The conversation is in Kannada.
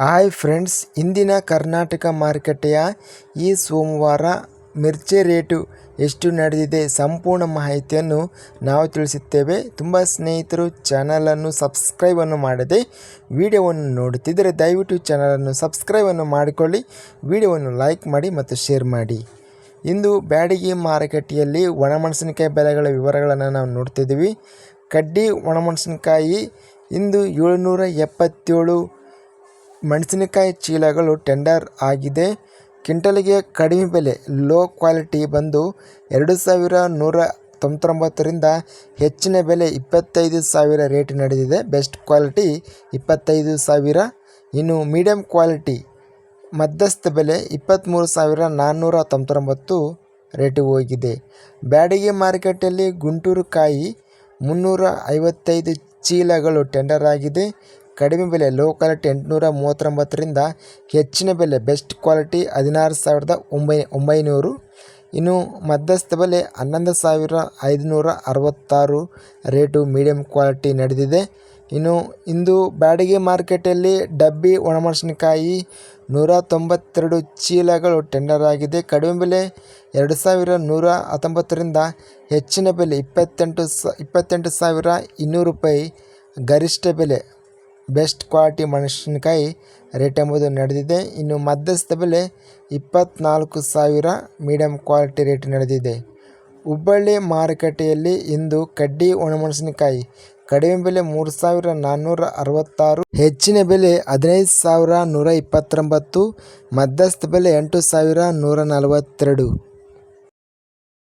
ಹಾಯ್ ಫ್ರೆಂಡ್ಸ್, ಇಂದಿನ ಕರ್ನಾಟಕ ಮಾರುಕಟ್ಟೆಯ ಈ ಸೋಮವಾರ ಮಿರ್ಚಿ ರೇಟು ಎಷ್ಟು ನಡೆದಿದೆ ಸಂಪೂರ್ಣ ಮಾಹಿತಿಯನ್ನು ನಾವು ತಿಳಿಸುತ್ತೇವೆ. ತುಂಬ ಸ್ನೇಹಿತರು ಚಾನಲನ್ನು ಸಬ್ಸ್ಕ್ರೈಬನ್ನು ಮಾಡದೆ ವಿಡಿಯೋವನ್ನು ನೋಡುತ್ತಿದ್ದರೆ ದಯವಿಟ್ಟು ಚಾನಲನ್ನು ಸಬ್ಸ್ಕ್ರೈಬನ್ನು ಮಾಡಿಕೊಳ್ಳಿ, ವಿಡಿಯೋವನ್ನು ಲೈಕ್ ಮಾಡಿ ಮತ್ತು ಶೇರ್ ಮಾಡಿ. ಇಂದು ಬ್ಯಾಡಗಿ ಮಾರುಕಟ್ಟೆಯಲ್ಲಿ ಒಣಮೆಣಸಿನಕಾಯಿ ಬೆಲೆಗಳ ವಿವರಗಳನ್ನು ನಾವು ನೋಡ್ತಿದ್ದೀವಿ. ಕಡ್ಡಿ ಒಣಮೆಣಸಿನಕಾಯಿ ಇಂದು ಏಳುನೂರ ಎಪ್ಪತ್ತೇಳು ಮೆಣಸಿನಕಾಯಿ ಚೀಲಗಳು ಟೆಂಡರ್ ಆಗಿದೆ. ಕಿಂಟಲಿಗೆ ಕಡಿಮೆ ಬೆಲೆ ಲೋ ಕ್ವಾಲಿಟಿ ಬಂದು ಎರಡು ಸಾವಿರ ನೂರ ತೊಂಬತ್ತೊಂಬತ್ತರಿಂದ ಹೆಚ್ಚಿನ ಬೆಲೆ ಇಪ್ಪತ್ತೈದು ಸಾವಿರ ರೇಟ್ ನಡೆದಿದೆ. ಬೆಸ್ಟ್ ಕ್ವಾಲಿಟಿ ಇಪ್ಪತ್ತೈದು ಸಾವಿರ. ಇನ್ನು ಮೀಡಿಯಮ್ ಕ್ವಾಲಿಟಿ ಮಧ್ಯಸ್ಥ ಬೆಲೆ ಇಪ್ಪತ್ತ್ಮೂರು ಸಾವಿರ ನಾನ್ನೂರ ತೊಂಬತ್ತೊಂಬತ್ತು ರೇಟು ಹೋಗಿದೆ. ಬ್ಯಾಡಿಗೆ ಮಾರುಕಟ್ಟೆಯಲ್ಲಿ ಗುಂಟೂರು ಕಾಯಿ ಮುನ್ನೂರ ಐವತ್ತೈದು ಚೀಲಗಳು ಟೆಂಡರ್ ಆಗಿದೆ. ಕಡಿಮೆ ಬೆಲೆ ಲೋ ಕ್ವಾಲಿಟಿ ಎಂಟುನೂರ ಮೂವತ್ತೊಂಬತ್ತರಿಂದ ಹೆಚ್ಚಿನ ಬೆಲೆ ಬೆಸ್ಟ್ ಕ್ವಾಲಿಟಿ ಹದಿನಾರು ಸಾವಿರದ ಒಂಬೈ, ಒಂಬೈನೂರು. ಇನ್ನು ಮಧ್ಯಸ್ಥ ಬೆಲೆ ಹನ್ನೊಂದು ಸಾವಿರ ಐದುನೂರ ಅರವತ್ತಾರು ರೇಟು ಮೀಡಿಯಂ ಕ್ವಾಲಿಟಿ ನಡೆದಿದೆ. ಇನ್ನು ಇಂದು ಬಾಡಿಗೆ ಮಾರ್ಕೆಟಲ್ಲಿ ಡಬ್ಬಿ ಒಣಮೆಣಸಿನಕಾಯಿ ನೂರ ತೊಂಬತ್ತೆರಡು ಚೀಲಗಳು ಟೆಂಡರ್ ಆಗಿದೆ. ಕಡಿಮೆ ಬೆಲೆ ಎರಡು ಸಾವಿರ ನೂರ ಹತ್ತೊಂಬತ್ತರಿಂದ ಹೆಚ್ಚಿನ ಬೆಲೆ ಇಪ್ಪತ್ತೆಂಟು ಸ, ಇಪ್ಪತ್ತೆಂಟು ಸಾವಿರ ಇನ್ನೂರು ರೂಪಾಯಿ ಗರಿಷ್ಠ ಬೆಲೆ. ಬೆಸ್ಟ್ ಕ್ವಾಲಿಟಿ ಮೆಣಸಿನಕಾಯಿ ರೇಟ್ ಎಂಬುದು ನಡೆದಿದೆ. ಇನ್ನು ಮಧ್ಯಸ್ಥ ಬೆಲೆ ಇಪ್ಪತ್ತ್ನಾಲ್ಕು ಸಾವಿರ ಮೀಡಿಯಂ ಕ್ವಾಲಿಟಿ ರೇಟ್ ನಡೆದಿದೆ. ಹುಬ್ಬಳ್ಳಿ ಮಾರುಕಟ್ಟೆಯಲ್ಲಿ ಇಂದು ಕಡ್ಡಿ ಒಣಮೆಣಸಿನಕಾಯಿ ಕಡಿಮೆ ಬೆಲೆ ಮೂರು ಸಾವಿರ ನಾನ್ನೂರ ಅರವತ್ತಾರು, ಹೆಚ್ಚಿನ ಬೆಲೆ ಹದಿನೈದು ಸಾವಿರ ನೂರ ಇಪ್ಪತ್ತೊಂಬತ್ತು, ಮಧ್ಯಸ್ಥ ಬೆಲೆ ಎಂಟು ಸಾವಿರ ನೂರ ನಲವತ್ತೆರಡು.